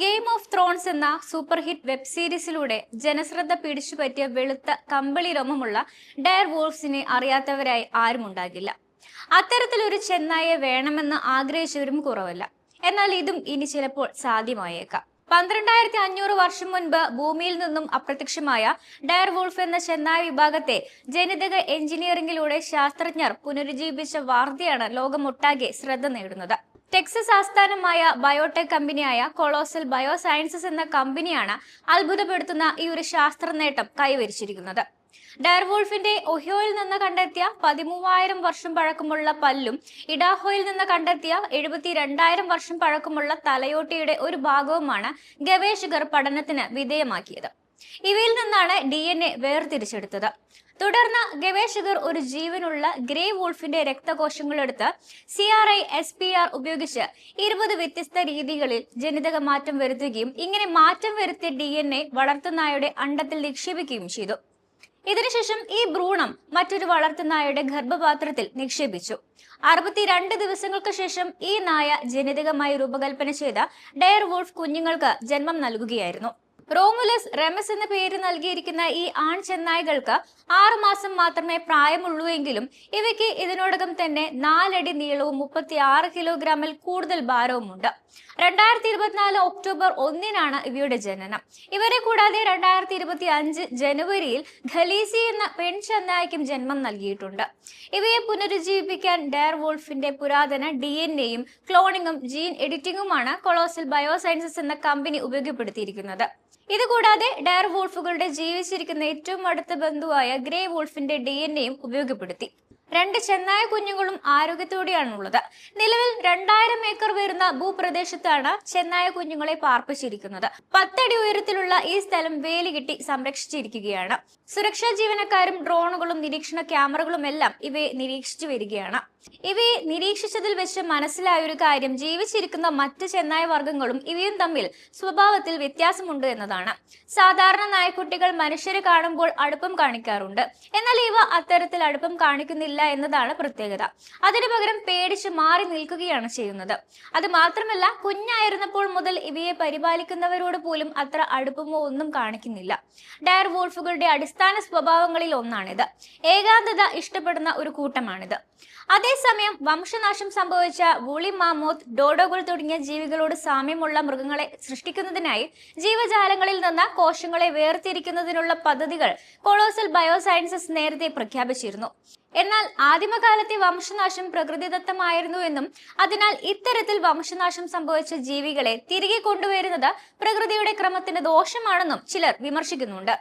Game of Thrones എന്ന super hit web സീരീസിലൂടെ ജനശ്രദ്ധ പിടിച്ചുപറ്റിയ വെളുത്ത കമ്പിളി രോമമുള്ള ഡയർ വോൾഫ്സിനെ അറിയാത്തവരായി ആരും ഉണ്ടാകില്ല. അത്തരത്തിലൊരു ചെന്നായെ വേണമെന്ന് ആഗ്രഹിച്ചവരും കുറവല്ല. എന്നാൽ ഇതും ഇനി ചിലപ്പോൾ സാധ്യമായേക്കാം. പന്ത്രണ്ടായിരത്തി അഞ്ഞൂറ് വർഷം മുൻപ് ഭൂമിയിൽ നിന്നും അപ്രത്യക്ഷമായ ഡയർ വോൾഫ് എന്ന ചെന്നായ വിഭാഗത്തെ ജനിതക എഞ്ചിനീയറിംഗിലൂടെ ശാസ്ത്രജ്ഞർ പുനരുജ്ജീവിപ്പിച്ച വാർത്തയാണ് ലോകമൊട്ടാകെ ശ്രദ്ധ നേടുന്നത്. ടെക്സസ് ആസ്ഥാനമായ ബയോടെക് കമ്പനിയായ കൊളോസൽ ബയോ സയൻസസ് എന്ന കമ്പനിയാണ് അത്ഭുതപ്പെടുത്തുന്ന ഈ ഒരു ശാസ്ത്ര നേട്ടം കൈവരിച്ചിരിക്കുന്നത്. ഡയർവോൾഫിന്റെ ഒഹിയോയിൽ നിന്ന് കണ്ടെത്തിയ പതിമൂവായിരം വർഷം പഴക്കമുള്ള പല്ലും ഇഡാഹോയിൽ നിന്ന് കണ്ടെത്തിയ എഴുപത്തി രണ്ടായിരം വർഷം പഴക്കമുള്ള തലയോട്ടിയുടെ ഒരു ഭാഗവുമാണ് ഗവേഷകർ പഠനത്തിന് വിധേയമാക്കിയത്. ഇവയിൽ നിന്നാണ് ഡി എൻ എ വേർതിരിച്ചെടുത്തത്. തുടർന്ന് ഗവേഷകർ ഒരു ജീവനുള്ള ഗ്രേ വോൾഫിന്റെ രക്തകോശങ്ങൾ എടുത്ത് C R I S P R ഉപയോഗിച്ച് ഇരുപത് വ്യത്യസ്ത രീതികളിൽ ജനിതക മാറ്റം വരുത്തുകയും ഇങ്ങനെ മാറ്റം വരുത്തിയ ഡി എൻ എ വളർത്തുനായുടെ അണ്ടത്തിൽ നിക്ഷേപിക്കുകയും ചെയ്തു. ഇതിനുശേഷം ഈ ഭ്രൂണം മറ്റൊരു വളർത്തുനായയുടെ ഗർഭപാത്രത്തിൽ നിക്ഷേപിച്ചു. അറുപത്തിരണ്ട് ദിവസങ്ങൾക്ക് ശേഷം ഈ നായ ജനിതകമായി രൂപകൽപ്പന ചെയ്ത ഡയർ വോൾഫ് കുഞ്ഞുങ്ങൾക്ക് ജന്മം നൽകുകയായിരുന്നു. റോമുലസ് റെമസ് എന്ന പേര് നൽകിയിരിക്കുന്ന ഈ ആൺ ചെന്നായ്കൾക്ക് ആറുമാസം മാത്രമേ പ്രായമുള്ളൂ എങ്കിലും ഇവയ്ക്ക് ഇതിനോടകം തന്നെ നാലടി നീളവും മുപ്പത്തി ആറ് കിലോഗ്രാമിൽ കൂടുതൽ ഭാരവുമുണ്ട്. രണ്ടായിരത്തി ഇരുപത്തിനാല് ഒക്ടോബർ ഒന്നിനാണ് ഇവയുടെ ജനനം. ഇവരെ കൂടാതെ രണ്ടായിരത്തി ഇരുപത്തി അഞ്ച് ജനുവരിയിൽ ഖലീസി എന്ന പെൺ ചെന്നായ്ക്കും ജന്മം നൽകിയിട്ടുണ്ട്. ഇവയെ പുനരുജ്ജീവിപ്പിക്കാൻ ഡയർ വോൾഫിന്റെ പുരാതന ഡി എൻ എയും ക്ലോണിങ്ങും ജീൻ എഡിറ്റിംഗുമാണ് കൊളോസൽ ബയോസയൻസസ് എന്ന കമ്പനി ഉപയോഗപ്പെടുത്തിയിരിക്കുന്നത്. ഇതുകൂടാതെ ഡയർ വോൾഫുകളുടെ ജീവിച്ചിരിക്കുന്ന ഏറ്റവും അടുത്ത ബന്ധുവായ ഗ്രേ വോൾഫിന്റെ ഡി ഉപയോഗപ്പെടുത്തി. രണ്ട് ചെന്നായ കുഞ്ഞുങ്ങളും ആരോഗ്യത്തോടെയാണുള്ളത്. നിലവിൽ രണ്ടായിരം ഏക്കർ വരുന്ന ഭൂപ്രദേശത്താണ് ചെന്നായ കുഞ്ഞുങ്ങളെ പാർപ്പിച്ചിരിക്കുന്നത്. പത്തടി ഉയരത്തിലുള്ള ഈ സ്ഥലം വേലി കെട്ടി സംരക്ഷിച്ചിരിക്കുകയാണ്. സുരക്ഷാ ജീവനക്കാരും ഡ്രോണുകളും നിരീക്ഷണ ക്യാമറകളും എല്ലാം ഇവയെ നിരീക്ഷിച്ചു വരികയാണ്. ഇവയെ നിരീക്ഷിച്ചതിൽ വെച്ച് മനസ്സിലായ ഒരു കാര്യം ജീവിച്ചിരിക്കുന്ന മറ്റ് ചെന്നായ വർഗങ്ങളും ഇവയും തമ്മിൽ സ്വഭാവത്തിൽ വ്യത്യാസമുണ്ട് എന്നതാണ്. സാധാരണ നായ്ക്കുട്ടികൾ മനുഷ്യരെ കാണുമ്പോൾ അടുപ്പം കാണിക്കാറുണ്ട്. എന്നാൽ ഇവ അത്തരത്തിൽ അടുപ്പം കാണിക്കുന്നില്ല എന്നതാണ് പ്രത്യേകത. അതിനു പകരം പേടിച്ച് മാറി നിൽക്കുകയാണ് ചെയ്യുന്നത്. അത് മാത്രമല്ല കുഞ്ഞായിരുന്നപ്പോൾ മുതൽ ഇവയെ പരിപാലിക്കുന്നവരോട് പോലും അത്ര അടുപ്പമോ ഒന്നും കാണിക്കുന്നില്ല. ഡയർ വോൾഫുകളുടെ അടിസ്ഥാന സ്വഭാവങ്ങളിൽ ഒന്നാണിത്. ഏകാന്തത ഇഷ്ടപ്പെടുന്ന ഒരു കൂട്ടമാണിത്. അതേസമയം വംശനാശം സംഭവിച്ച വുളി മാമോത്ത് ഡോഡോകൾ തുടങ്ങിയ ജീവികളോട് സാമ്യമുള്ള മൃഗങ്ങളെ സൃഷ്ടിക്കുന്നതിനായി ജീവജാലങ്ങളിൽ നിന്ന് കോശങ്ങളെ വേർതിരിക്കുന്നതിനുള്ള പദ്ധതികൾ കൊളോസൽ ബയോസയൻസസ് നേരത്തെ പ്രഖ്യാപിച്ചിരുന്നു. എന്നാൽ ആദിമകാലത്തെ വംശനാശം പ്രകൃതിദത്തമായിരുന്നു എന്നും അതിനാൽ ഇത്തരത്തിൽ വംശനാശം സംഭവിച്ച ജീവികളെ തിരികെ കൊണ്ടുവരുന്നത് പ്രകൃതിയുടെ ക്രമത്തിന് ദോഷമാണെന്നും ചിലർ വിമർശിക്കുന്നുണ്ട്